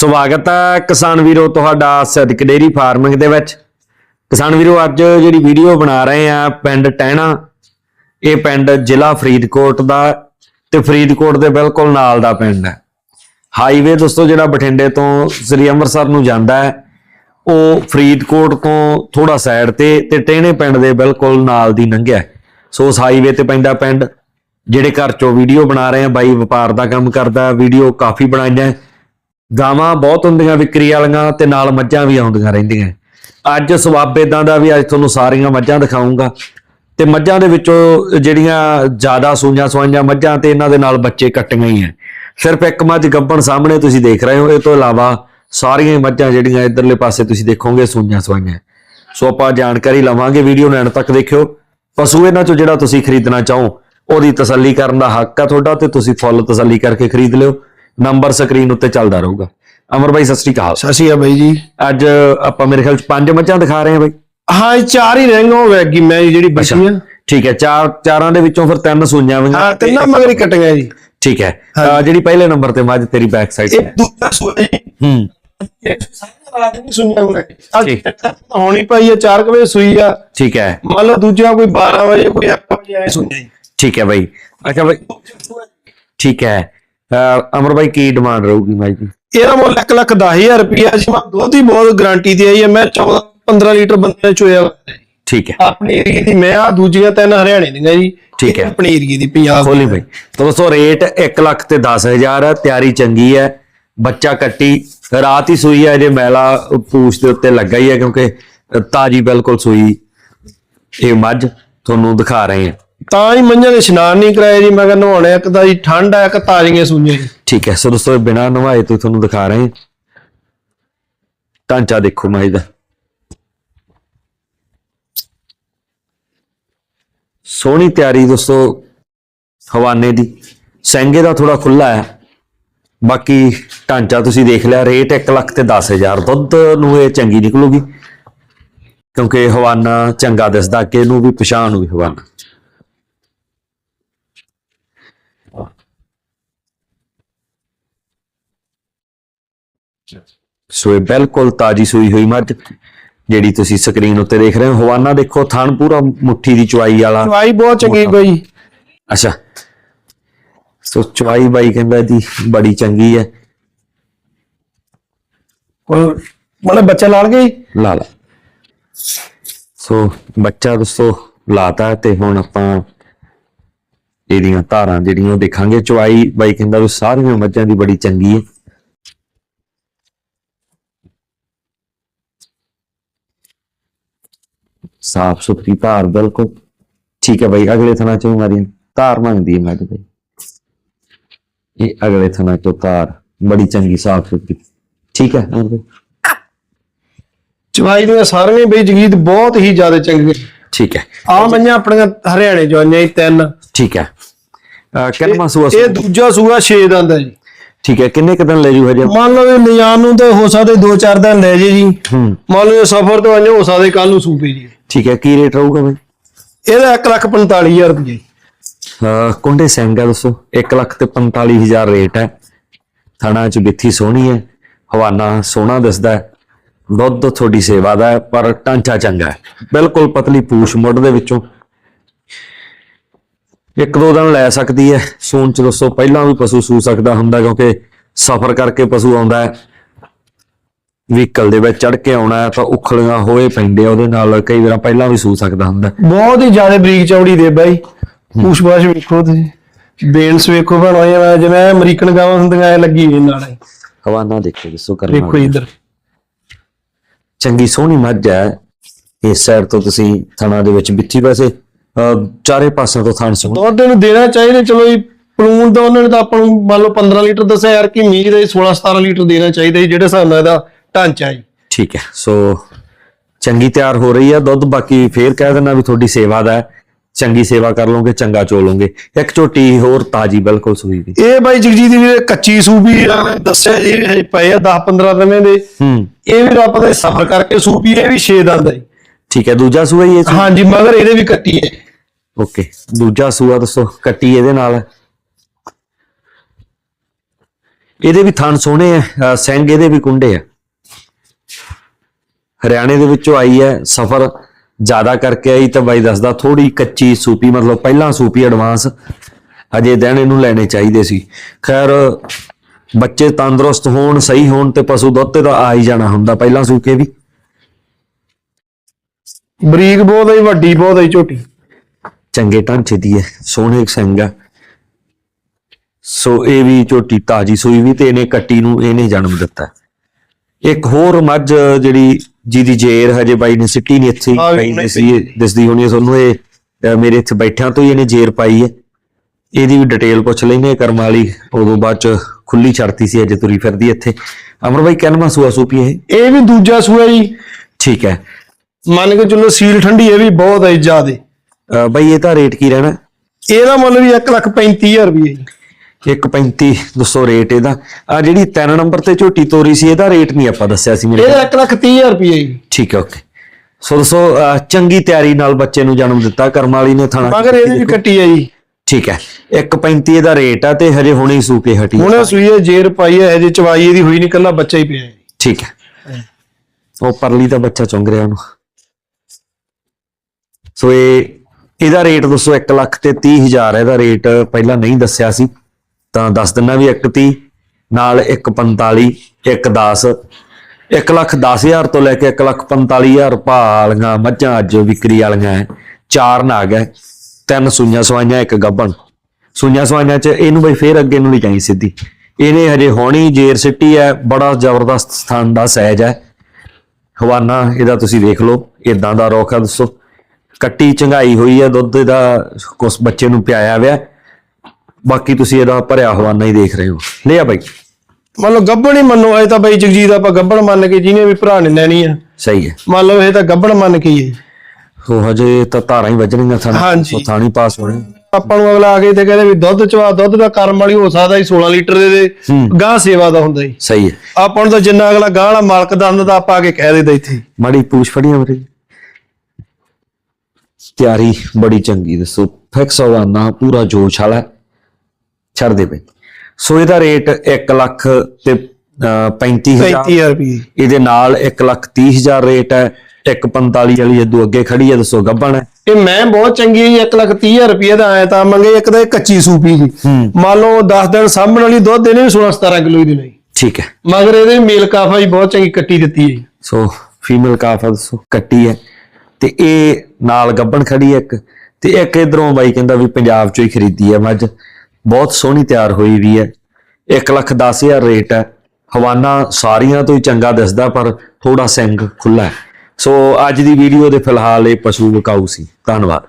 ਸਵਾਗਤ ਹੈ ਕਿਸਾਨ ਵੀਰੋ ਤੁਹਾਡਾ ਸਦਕ ਡੇਰੀ ਫਾਰਮਿੰਗ ਦੇ ਵਿੱਚ। ਕਿਸਾਨ ਵੀਰੋ, ਅੱਜ ਜਿਹੜੀ ਵੀਡੀਓ ਬਣਾ ਰਹੇ ਆ ਪਿੰਡ ਟਹਿਣਾ, ਇਹ ਪਿੰਡ ਜ਼ਿਲ੍ਹਾ ਫਰੀਦਕੋਟ ਦਾ ਤੇ ਫਰੀਦਕੋਟ ਦੇ ਬਿਲਕੁਲ ਨਾਲ ਦਾ ਪਿੰਡ ਹੈ। ਹਾਈਵੇ ਦੋਸਤੋ, ਜਿਹੜਾ ਬਠਿੰਡੇ ਤੋਂ ਸ੍ਰੀ ਅੰਮ੍ਰਿਤਸਰ ਨੂੰ ਜਾਂਦਾ ਹੈ, ਉਹ ਫਰੀਦਕੋਟ ਤੋਂ ਥੋੜਾ ਸਾਈਡ ਤੇ ਤੇ ਟਹਿਣੇ ਪਿੰਡ ਦੇ ਬਿਲਕੁਲ ਨਾਲ ਦੀ ਲੰਘਿਆ ਸੋ ਉਸ ਹਾਈਵੇ ਤੇ ਪੈਂਦਾ ਪਿੰਡ, ਜਿਹੜੇ ਘਰ ਚੋਂ ਵੀਡੀਓ ਬਣਾ ਰਹੇ ਆ ਬਾਈ ਵਪਾਰ ਦਾ ਕੰਮ ਕਰਦਾ ਵੀਡੀਓ ਕਾਫੀ ਬਣਾਈਆਂ ਗਾਵਾਂ ਬਹੁਤ ਹੁੰਦੀਆਂ ਵਿਕਰੀ ਵਾਲੀਆਂ ਤੇ ਨਾਲ ਮੱਝਾਂ ਵੀ ਆਉਂਦੀਆਂ ਰਹਿੰਦੀਆਂ। ਅੱਜ ਸਵਾਬ ਇਦਾਂ ਦਾ ਵੀ ਅੱਜ ਤੁਹਾਨੂੰ ਸਾਰੀਆਂ ਮੱਝਾਂ ਦਿਖਾਉਂਗਾ ਤੇ ਮੱਝਾਂ ਦੇ ਵਿੱਚੋਂ ਜਿਹੜੀਆਂ ਜ਼ਿਆਦਾ ਸੂਈਆਂ ਸਵਾਈਆਂ ਮੱਝਾਂ ਤੇ ਇਹਨਾਂ ਦੇ ਨਾਲ ਬੱਚੇ ਕੱਟੀਆਂ ਹੀ ਹੈ। ਸਿਰਫ ਇੱਕ ਮੱਝ ਗੱਭਣ ਸਾਹਮਣੇ ਤੁਸੀਂ ਦੇਖ ਰਹੇ ਹੋ, ਇਹ ਤੋਂ ਇਲਾਵਾ ਸਾਰੀਆਂ ਹੀ ਮੱਝਾਂ ਜਿਹੜੀਆਂ ਇਧਰਲੇ ਪਾਸੇ ਤੁਸੀਂ ਦੇਖੋਗੇ ਸੂਈਆਂ ਸਵਾਈਆਂ। ਸੋ ਆਪਾਂ ਜਾਣਕਾਰੀ ਲਵਾਂਗੇ ਵੀਡੀਓ ਨੂੰ ਐਂਡ ਤੱਕ ਦੇਖਿਓ। ਪਸ਼ੂ ਇਹਨਾਂ ਚੋਂ ਜਿਹੜਾ ਤੁਸੀਂ ਖਰੀਦਣਾ ਚਾਹੋ, ਉਹਦੀ ਤਸੱਲੀ ਕਰਨ ਦਾ ਹੱਕ ਆ ਤੁਹਾਡਾ ਤੇ ਤੁਸੀਂ ਫੁੱਲ ਤਸੱਲੀ ਕਰਕੇ ਖਰੀਦ ਲਿਓ। ਨੰਬਰ ਸਕਰੀਨ ਉੱਤੇ ਚੱਲਦਾ ਰਹੂਗਾ। ਅਮਰ ਭਾਈ ਸਤਿ ਸ਼੍ਰੀ ਅਕਾਲ। ਸਤਿ ਸ਼੍ਰੀ ਅਕਾਲ ਬਾਈ ਜੀ। ਅੱਜ ਆਪਾਂ ਮੇਰੇ ਖਿਆਲ ਚ ਪੰਜ ਮੱਝਾਂ ਦਿਖਾ ਰਹੇ ਹਾਂ ਬਾਈ। ਹਾਂ ਇਹ ਚਾਰ ਹੀ ਰਹਿ ਹੋ ਗਈ ਮੈਂ ਜਿਹੜੀ ਬਚੀ ਆ ਠੀਕ ਹੈ ਚਾਰ ਚਾਰਾਂ ਦੇ ਵਿੱਚੋਂ ਫਿਰ ਤਿੰਨ ਸੂਈਆਂ ਹੋਈਆਂ। ਹਾਂ ਤਿੰਨਾਂ ਮਗਰ ਹੀ ਕੱਟੀਆਂ ਜੀ। ਠੀਕ ਹੈ ਜਿਹੜੀ ਪਹਿਲੇ ਨੰਬਰ ਤੇ ਮੱਝ ਤੇਰੀ ਬੈਕ ਸਾਈਡ ਇਹ ਤੇ ਦੂਜਾ ਸੂਆ ਜੀ ਹੂੰ। ਹੋਣੀ ਪਈ ਆ 4 ਵਜੇ ਸੂਈ ਆ। ਠੀਕ ਹੈ। ਮੰਨ ਲਓ ਦੂਜਾ ਕੋਈ 12 ਵਜੇ ਕੋਈ 1 ਵਜੇ ਆਏ ਸੁਣਿਆ ਠੀਕ ਹੈ ਬਾਈ। ਅੱਛਾ ਬਾਈ। ਠੀਕ ਹੈ। ਅਮਰ ਭਾਈ ਕੀ ਡਿਮਾਂਡ ਰਹੂਗੀ ਮੱਝ ਦੀ ਇਹਦਾ ਮੁੱਲ 1 ਲੱਖ 10000 ਰੁਪਇਆ ਜੀ। ਮੈਂ ਦੁੱਧ ਹੀ ਬਹੁਤ ਗਾਰੰਟੀ ਦੀ ਆਈ ਹੈ। ਮੈਂ 14 15 ਲੀਟਰ ਬੰਦੇ ਨੇ ਚੋਇਆ ਜੀ। ਠੀਕ ਹੈ। ਆਪਣੀ ਏਰੀਏ ਦੀ ਮੈਂ ਆ ਦੂਜੀਆਂ ਤਿੰਨ ਹਰਿਆਣੇ ਦੀਆਂ ਜੀ। ਠੀਕ ਹੈ। ਆਪਣੀ ਏਰੀਏ ਦੀ ਪੰਜਾਬ ਭਾਈ ਤਾਂ ਦੋਸਤੋ ਰੇਟ 1 ਲੱਖ ਤੇ 10000 ਹੈ ਤਿਆਰੀ ਚੰਗੀ ਹੈ ਬੱਚਾ ਕੱਟੀ। ਰਾਤ ਹੀ ਸੂਈ ਹੈ ਜੇ ਮੈਲਾ ਪੂਛ ਦੇ ਉੱਤੇ ਲੱਗਾ ਹੀ ਹੈ ਕਿਉਂਕਿ ਤਾਜੀ ਬਿਲਕੁਲ ਸੂਈ। ਇਹ ਮੱਝ ਤੁਹਾਨੂੰ ਦਿਖਾ ਰਹੇ ਹਾਂ। ਤਾਂ ਹੀ ਮੰਝਾਂ ਦੇ ਇਸ਼ਨਾਨ ਨਹੀਂ ਕਰਾਏ ਜੀ, ਮੈਂ ਕਿਹਾ ਨਹਾਉਣੇ ਇੱਕ ਤਾਂ ਜੀ, ਠੰਡ ਆ, ਇੱਕ ਤਾਜ਼ੀਆਂ ਸੂਈਆਂ ਜੀ। ਠੀਕ ਹੈ, ਸੋ ਦੋਸਤੋ ਬਿਨਾ ਨਵਾਏ ਤੋਂ ਤੁਹਾਨੂੰ ਦਿਖਾ ਰਹੇ ਹਾਂ। ਢਾਂਚਾ ਦੇਖੋ ਮੱਝ ਦਾ। ਸੋਹਣੀ ਤਿਆਰੀ ਦੋਸਤੋ, ਹਵਾਨੇ ਦੀ। ਸੈਂਗੇ ਦਾ ਥੋੜਾ ਖੁੱਲਾ ਹੈ। ਬਾਕੀ ਢਾਂਚਾ ਤੁਸੀਂ ਦੇਖ ਲਿਆ, ਰੇਟ 1 ਲੱਖ ਤੇ 10000 ਦੁੱਧ ਨੂੰ ਇਹ ਚੰਗੀ ਨਿਕਲੂਗੀ। ਕਿਉਂਕਿ ਹਵਾਨਾ ਚੰਗਾ ਦਿਸਦਾ ਕਿ ਇਹਨੂੰ ਵੀ ਪਛਾਣ ਨੂੰ ਹਵਾਨਾ। ਸੋ ਇਹ ਬਿਲਕੁਲ ਤਾਜੀ ਸੂਈ ਹੋਈ ਮੱਝ ਜਿਹੜੀ ਤੁਸੀਂ ਸਕਰੀਨ ਉੱਤੇ ਦੇਖ ਰਹੇ ਹੋ। ਹਵਾਨਾ ਦੇਖੋ ਥਣ ਪੂਰਾ ਮੁੱਠੀ ਦੀ ਚੁਆਈ ਵਾਲਾ। ਚਵਾਈ ਬਹੁਤ ਚੰਗੀ ਬਈ ਅੱਛਾ। ਸੋ ਚੁਆਈ ਬਾਈ ਕਹਿੰਦਾ ਦੀ ਬੜੀ ਚੰਗੀ ਹੈ। ਹੁਣ ਮਤਲਬ ਬੱਚਾ ਲਾਲ ਗਈ? ਲਾ ਲਾ ਸੋ ਬੱਚਾ ਦੋਸਤੋ ਲਾਤਾ ਤੇ ਹੁਣ ਆਪਾਂ ਇਹਦੀਆਂ ਧਾਰਾਂ ਜਿਹੜੀਆਂ ਦੇਖਾਂਗੇ। ਚੁਆਈ ਬਾਈ ਕਹਿੰਦਾ ਵੀ ਸਾਰੀਆਂ ਮੱਝਾਂ ਦੀ ਬੜੀ ਚੰਗੀ ਹੈ। ਸਾਫ਼ ਸੁਥਰੀ ਧਾਰ ਬਿਲਕੁਲ। ਠੀਕ ਹੈ ਬਾਈ ਅਗਲੇ ਥਣਾ ਚੋਂ ਮਾਰੀ। ਧਾਰ ਮੰਗਦੀ ਹੈ ਮੱਝ ਬਾਈ। ਇਹ ਅਗਲੇ ਥਣਾ ਚੋਂ ਧਾਰ। ਬੜੀ ਚੰਗੀ ਸਾਫ਼ ਸੁਥਰੀ। ਠੀਕ ਹੈ ਹੋਰ ਬਾਈ? ਚਵਾਈ ਦੀਆਂ ਸਾਰੀਆਂ ਬਈ ਜਗੀਤ ਬਹੁਤ ਹੀ ਜ਼ਿਆਦਾ ਚੰਗੀ ਠੀਕ ਹੈ। ਆ ਮੰਨਿਆ ਆਪਣੀਆਂ ਹਰਿਆਣੇ ਜੋ ਆਈਆਂ ਤਿੰਨ। ਠੀਕ ਹੈ। ਕਿੰਨਾ ਸੂਆ ਇਹ ਦੂਜਾ ਸੂਆ 6 ਦੰਦ ਹੈ ਜੀ। ਠੀਕ ਹੈ ਕਿੰਨੇ ਕੁ ਦਿਨ ਲੈ ਜੂ ਹਜੇ? ਮੰਨ ਲਓ ਵੀ ਲਿਜਾਣ ਨੂੰ ਤੇ ਹੋ ਸਕਦੇ 2-4 ਦਿਨ ਲੈ ਜੇ ਜੀ। ਹੂੰ। ਮੰਨ ਲਓ ਸਫਰ ਤੋਂ ਆਏ ਹੋ ਸਕਦੇ ਕੱਲ ਨੂੰ ਸੂਪੇ ਜੀ। ਠੀਕ ਹੈ ਕੀ ਰੇਟ ਰਹੂਗਾ ਬਈ? ਇਹਦਾ 145000 ਰੁਪਏ ਕੁੰਡੇ ਸਿੰਘ ਹੈ ਦੋਸਤੋ 1 ਲੱਖ ਤੇ 45000 ਰੇਟ ਹੈ। ਥਣਾ ਚ ਬਿੱਥੀ ਸੋਹਣੀ ਹੈ ਹਵਾਨਾ ਸੋਹਣਾ ਦਿਸਦਾ ਹੈ। ਦੁੱਧ ਤੁਹਾਡੀ ਸੇਵਾ ਦਾ ਹੈ ਪਰ ਢਾਂਚਾ ਚੰਗਾ ਹੈ। ਬਿਲਕੁਲ ਪਤਲੀ ਪੂਛ ਮੁੱਢ ਦੇ ਵਿੱਚੋਂ। ਇੱਕ ਦੋ ਦਿਨ ਲੈ ਸਕਦੀ ਹੈ। ਸੂਣ ਚ ਦੋਸਤੋ ਪਹਿਲਾਂ ਵੀ ਪਸ਼ੂ ਸੂ ਸਕਦਾ ਹੁੰਦਾ ਕਿਉਂਕਿ ਸਫ਼ਰ ਕਰਕੇ ਪਸ਼ੂ ਆਉਂਦਾ ਹੈ। ਵਹੀਕਲ ਦੇ ਵਿੱਚ ਚੜ ਕੇ ਆਉਣਾ ਤਾਂ ਉਖਲੀਆਂ ਹੋਏ ਪੈਂਦੇ ਆ ਉਹਦੇ ਨਾਲ ਕਈ ਵਾਰ ਪਹਿਲਾਂ ਵੀ ਸੂ ਸਕਦਾ ਹੁੰਦਾ ਬਹੁਤ ਹੀ ਜ਼ਿਆਦਾ ਬਰੀਕ ਚੌੜੀ ਦੇ ਬਾਈ। ਪੂਛ-ਪਾਛ ਵੇਖੋ ਤੁਸੀਂ। ਬੇਲਸ ਵੇਖੋ ਬਣਾਏ ਆ ਜਿਵੇਂ ਅਮਰੀਕਨ ਗਾਵਾਂ ਹੁੰਦੀਆਂ ਐ ਲੱਗੀ ਹੋਈ ਨਾਲ। ਹਵਾਨਾ ਦੇਖੋ ਦੱਸੋ ਕਰਨਾ ਵੇਖੋ ਇਧਰ। ਚੰਗੀ ਸੋਹਣੀ ਮੱਝ ਹੈ। ਇਸ ਸਾਈਡ ਤੋਂ ਤੁਸੀਂ ਥਣਾ ਦੇ ਵਿੱਚ ਬਿੱਠੀ ਵੈਸੇ। ਚਾਰੇ ਪਾਸਿਆਂ ਤੋਂ ਥਣ ਸੋਹਣਾ ਦੁੱਧ ਨੂੰ ਦੇਣਾ ਚਾਹੀਦਾ ਚਲੋ ਜੀ ਪਲੂਣ ਦਾ ਉਹਨਾਂ ਨੇ ਤਾਂ ਆਪਾਂ ਨੂੰ ਮੰਨ ਲਓ 15 ਲੀਟਰ ਦੱਸਿਆ ਯਾਰ ਕਿ ਮੀਂਹ ਦੇ 16 17 ਲੀਟਰ ਦੇਣਾ ਚਾਹੀਦਾ ਜੀ ਜਿਹੜੇ ਹਿਸਾਬ ਨਾਲ ਇਹਦਾ ਢਾਂਚਾ ਜੀ। ਠੀਕ ਹੈ ਸੋ ਚੰਗੀ ਤਿਆਰ ਹੋ ਰਹੀ ਹੈ ਦੁੱਧ ਬਾਕੀ ਫੇਰ ਕਹਿ ਦੇਣਾ ਵੀ ਤੁਹਾਡੀ ਸੇਵਾ ਦਾ ਹੈ। ਚੰਗੀ ਸੇਵਾ ਕਰ ਲਓਗੇ ਚੰਗਾ ਚੋਲੋਗੇ ਇੱਕ ਝੋਟੀ ਹੋਰ ਤਾਜੀ ਬਿਲਕੁਲ ਸੂਈ ਦੀ ਇਹ ਬਾਈ ਜਗਜੀਤ ਵੀਰੇ ਕੱਚੀ ਸੂਬੀ ਇਹਨਾਂ ਨੇ ਦੱਸਿਆ ਜੀ ਇਹ ਪਏ ਆ 10 15 ਦਿਨਾਂ ਦੇ। ਹੂੰ। ਇਹ ਵੀ ਰੱਬ ਦੇ ਸਫਰ ਕਰਕੇ ਸੂਬੀ ਇਹ ਵੀ 6 ਦੰਦ ਹੈ। ਠੀਕ ਹੈ ਦੂਜਾ ਸੂਆ ਹੀ ਇਹ ਹਾਂਜੀ ਮਗਰ ਇਹਦੇ ਵੀ ਕੱਟੀ ਹੈ। ਓਕੇ ਦੂਜਾ ਸੂਆ ਦੱਸੋ ਕੱਟੀ ਇਹਦੇ ਨਾਲ। ਇਹਦੇ ਵੀ ਥਣ ਸੋਹਣੇ ਆ ਅਹ ਸਿੰਘ ਇਹਦੇ ਵੀ ਕੁੰਡੇ ਆ ਹਰਿਆਣੇ ਦੇ ਵਿੱਚੋਂ ਆਈ ਹੈ ਸਫਰ ਜ਼ਿਆਦਾ ਕਰਕੇ ਆਈ ਤਾਂ ਬਾਈ ਦੱਸਦਾ ਥੋੜੀ ਕੱਚੀ ਸੂਪੀ ਮਤਲਬ ਪਹਿਲਾਂ ਸੂਪੀ ਐਡਵਾਂਸ ਅਜੇ ਦਿਨ ਇਹਨੂੰ ਲੈਣੇ ਚਾਹੀਦੇ ਸੀ। ਖੈਰ ਬੱਚੇ ਤੰਦਰੁਸਤ ਹੋਣ ਸਹੀ ਹੋਣ ਤੇ ਪਸ਼ੂ ਦੁੱਧ ਤੇ ਤਾਂ ਆ ਹੀ ਜਾਣਾ ਹੁੰਦਾ ਪਹਿਲਾਂ ਸੂਕੇ ਵੀ। ਬਰੀਕ ਬਹੁਤ ਹੈ ਵੱਡੀ ਬਹੁਤ ਹੈ ਝੋਟੀ ਚੰਗੇ ਢਾਂਚੇ ਦੀ ਹੈ ਸੋਹਣੇ ਸਿੰਘ ਆ। ਸੋ ਇਹ ਵੀ ਝੋਟੀ ਤਾਜੀ ਸੂਈ ਵੀ ਤੇ ਇਹਨੇ ਕੱਟੀ ਨੂੰ ਇਹਨੇ ਜਨਮ ਦਿੱਤਾ। ਇੱਕ ਹੋਰ ਮੱਝ ਜਿਹੜੀ ਜਿਹਦੀ ਜੇਰ ਹਜੇ ਬਾਈ ਨੇ ਸਿੱਟੀ ਨਹੀਂ ਇੱਥੇ ਪਈ ਦਿਸਦੀ ਦਿਸਦੀ ਹੋਣੀ ਹੈ ਤੁਹਾਨੂੰ ਇਹ ਮੇਰੇ ਇੱਥੇ ਬੈਠਿਆਂ ਤੋਂ ਹੀ ਇਹਨੇ ਜੇਰ ਪਾਈ ਹੈ ਇਹਦੀ ਵੀ ਡਿਟੇਲ ਪੁੱਛ ਲੈਨੇ ਕਰਮ ਵਾਲੀ ਉਦੋਂ ਬਾਅਦ ਚ ਖੁੱਲੀ ਛੜਤੀ ਸੀ ਅਜੇ ਤੁਰੀ ਫਿਰਦੀ ਇੱਥੇ। ਅਮਰ ਬਾਈ ਕਿੰਨਵਾਂ ਸੂਆ ਸੂਪੀ ਇਹ? ਇਹ ਵੀ ਦੂਜਾ ਸੂਆ ਜੀ। ਠੀਕ ਹੈ। ਮੰਨ ਕੇ ਚੱਲੋ ਸੀਲ ਠੰਡੀ ਇਹ ਵੀ ਬਹੁਤ ਹੈ ਜ਼ਿਆਦੇ। ਅਹ ਬਾਈ ਇਹਦਾ ਰੇਟ ਕੀ ਰਹਿਣਾ? ਇਹਦਾ ਮੁੱਲ ਵੀ 135000 ਰੁਪਏ ਜੀ। 1.35 200 ਰੇਟ ਇਹਦਾ। ਆ ਜਿਹੜੀ 3 ਨੰਬਰ ਤੇ ਝੋਟੀ ਤੋਰੀ ਸੀ ਇਹਦਾ ਰੇਟ ਨਹੀਂ ਆਪਾਂ ਦੱਸਿਆ ਸੀ ਮੇਰੇ ਇਹਦਾ 130000 ਰੁਪਏ ਜੀ। ਠੀਕ ਹੈ ਓਕੇ ਸੋ ਅਹ ਚੰਗੀ ਤਿਆਰੀ ਨਾਲ ਬੱਚੇ ਨੂੰ ਜਨਮ ਦਿੱਤਾ ਕਰਮ ਵਾਲੀ ਨੇ ਥਾਣਾ ਮਗਰ ਇਹਦੀ ਵੀ ਕੱਟੀ ਹੈ ਜੀ। ਠੀਕ ਹੈ 1.35 ਇਹਦਾ ਰੇਟ ਆ ਤੇ ਹਜੇ ਹੁਣੇ ਹੀ ਸੂ ਕੇ ਹਟੀ ਹੁਣ ਸੂਈ ਹੈ ਜੇਰ ਪਾਈ ਹੈ ਹਜੇ ਚਵਾਈ ਇਹਦੀ ਹੋਈ ਨਹੀਂ ਕੱਲਾ ਬੱਚਾ ਹੀ ਪਿਆ ਹੈ। ਠੀਕ ਹੈ। ਉਹ ਪਰਲੀ ਦਾ ਬੱਚਾ ਚੁੰਗ ਰਿਹਾ ਉਹਨੂੰ। ਸੋ ਇਹ, ਇਹਦਾ ਰੇਟ ਦੱਸੋ 1 ਲੱਖ ਤੇ 30 ਹਜ਼ਾਰ ਇਹਦਾ ਰੇਟ ਪਹਿਲਾਂ ਨਹੀਂ ਦੱਸਿਆ ਸੀ, ਤਾਂ ਦੱਸ ਦਿੰਨਾ ਵੀ 130 ਨਾਲ 145 110 1 ਲੱਖ 10 ਹਜ਼ਾਰ ਤੋਂ ਲੈ ਕੇ 1 ਲੱਖ 45 ਹਜ਼ਾਰ ਰੁਪਏ ਵਾਲੀਆਂ ਮੱਝਾਂ ਅੱਜ ਵਿਕਰੀ ਵਾਲੀਆਂ ਚਾਰ ਨਾਗ ਹੈ, ਤਿੰਨ ਸੂਈਆਂ ਸਵਾਈਆਂ, ਇੱਕ ਗੱਬਣ ਸੂਈਆਂ ਸਵਾਈਆਂ ਚ ਇਹਨੂੰ ਬਈ ਫੇਰ ਅੱਗੇ ਨੂੰ ਲਿਜਾਈ ਸਿੱਧੀ। ਇਹਨੇ ਹਜੇ ਹੋਣੀ ਜੇਰ ਸਿੱਟੀ ਹੈ, ਬੜਾ ਜ਼ਬਰਦਸਤ ਸਥਾਨ ਦਾ ਸਹਿਜ ਹੈ। ਹਵਾਨਾ ਇਹਦਾ ਤੁਸੀਂ ਦੇਖ ਲਓ ਇਦਾਂ ਦਾ ਰੋਖ ਹੈ, ਦੱਸੋ। ਕੱਟੀ ਚੰਗਾਈ ਹੋਈ ਹੈ ਦੁੱਧ ਦਾ ਕੁਛ ਬੱਚੇ ਨੂੰ ਪਿਆਇਆ ਹੋਇਆ। ਬਾਕੀ ਤੁਸੀਂ ਇਹਦਾ ਭਰਿਆ ਹਵਾਨਾ ਹੀ ਦੇਖ ਰਹੇ ਹੋ। ਲਿਆ ਬਾਈ। ਮੰਨ ਲਓ ਗੱਬਣ ਹੀ ਮੰਨੋ ਇਹ ਤਾਂ ਬਈ ਜਗਜੀਤ ਆਪਾਂ ਗੱਬਣ ਮੰਨ ਕੇ ਜਿਹਨੇ ਵੀ ਭਰਾ ਨੇ ਲੈਣੀ ਆ। ਸਹੀ ਹੈ। ਮੰਨ ਲਓ ਇਹ ਤਾਂ ਗੱਬਣ ਮੰਨ ਕੇ ਹੀ ਹੈ। ਹਜੇ ਤਾਂ ਧਾਰਾਂ ਹੀ ਵੱਜਣੀਆਂ ਥਾਂ ਹਾਂਜੀ। ਥਾਣੀ ਪਾਸ ਹੋਣੇ। ਆਪਾਂ ਨੂੰ ਅਗਲਾ ਆ ਕੇ ਤੇ ਕਹਿੰਦੇ ਵੀ ਦੁੱਧ ਚਵਾ ਦੁੱਧ ਦਾ ਕਰਮ ਵਾਲੀ ਹੋ ਸਕਦਾ ਜੀ 16 ਲੀਟਰ ਦੇ ਦੇ। ਹੂੰ। ਗਾਂ ਸੇਵਾ ਦਾ ਹੁੰਦਾ ਜੀ। ਸਹੀ ਹੈ। ਆਪਾਂ ਨੂੰ ਤਾਂ ਜਿੰਨਾ ਅਗਲਾ ਗਾਂ ਵਾਲਾ ਮਾਲਕ ਦਾ ਹੁੰਦਾ ਤਾਂ ਆਪਾਂ ਆ ਕੇ ਕਹਿ ਦਿੰਦਾ ਇੱਥੇ। ਮਾੜੀ ਪੂਛ ਫੜੀਆਂ ਮੇਰੇ ਤਿਆਰੀ ਬੜੀ ਚੰਗੀ ਦੱਸੋ। ਫਿਕਸ ਹਵਾਨਾ ਪੂਰਾ ਜੋਸ਼ ਵਾਲਾ ਛੱਡ ਦੇ ਬਈ। ਸੋ ਇਹਦਾ ਰੇਟ 1 ਲੱਖ ਤੇ ਅਹ, 35000 35000 ਰੁਪਏ ਇਹਦੇ ਨਾਲ 1 ਲੱਖ 30000 ਰੇਟ ਹੈ। 145 ਵਾਲੀ ਜਦੋਂ ਅੱਗੇ ਖੜੀ ਹੈ ਦੱਸੋ ਗੱਬਣ ਹੈ। ਇਹ ਮੈਂ ਬਹੁਤ ਚੰਗੀ ਹੈ ਜੀ 1 ਲੱਖ 30000 ਰੁਪਏ ਦਾ ਆਇਆ ਤਾਂ ਮੰਗੇ ਇੱਕ ਤਾਂ ਕੱਚੀ ਸੂਪੀ ਜੀ। ਹੂੰ। ਮੰਨ ਲਓ 10 ਦਿਨ ਸਾਂਭਣ ਵਾਲੀ ਦੁੱਧ ਇਹਨੇ ਵੀ 16 17 ਕਿਲੋ ਹੀ ਦੇਣਾ ਠੀਕ ਹੈ। ਮਗਰ ਇਹਦੇ ਮੇਲ ਕਾਫਾ ਜੀ ਬਹੁਤ ਚੰਗੀ ਕੱਟੀ ਦਿੱਤੀ ਹੈ ਸੋ ਫੀਮੇਲ ਕਾਫ ਦੱਸੋ ਕੱਟੀ ਹੈ। ਤੇ ਇਹ ਨਾਲ ਗੱਬਣ ਖੜੀ ਹੈ ਇੱਕ, ਤੇ ਇੱਕ ਇਧਰੋਂ ਬਾਈ ਕਹਿੰਦਾ ਵੀ ਪੰਜਾਬ ਚੋਂ ਹੀ ਖਰੀਦੀ ਹੈ ਮੱਝ। ਬਹੁਤ ਸੋਹਣੀ ਤਿਆਰ ਹੋਈ ਵੀ ਹੈ। 1 ਲੱਖ 10000 ਰੇਟ ਹੈ। ਹਵਾਨਾ ਸਾਰੀਆਂ ਤੋਂ ਹੀ ਚੰਗਾ ਦਿਸਦਾ, ਪਰ ਥੋੜਾ ਸਿੰਘ ਖੁੱਲਾ ਹੈ। ਸੋ ਅੱਜ ਦੀ ਵੀਡੀਓ ਦੇ ਫਿਲਹਾਲ ਇਹ ਪਸ਼ੂ ਵਿਕਾਊ ਸੀ। ਧੰਨਵਾਦ।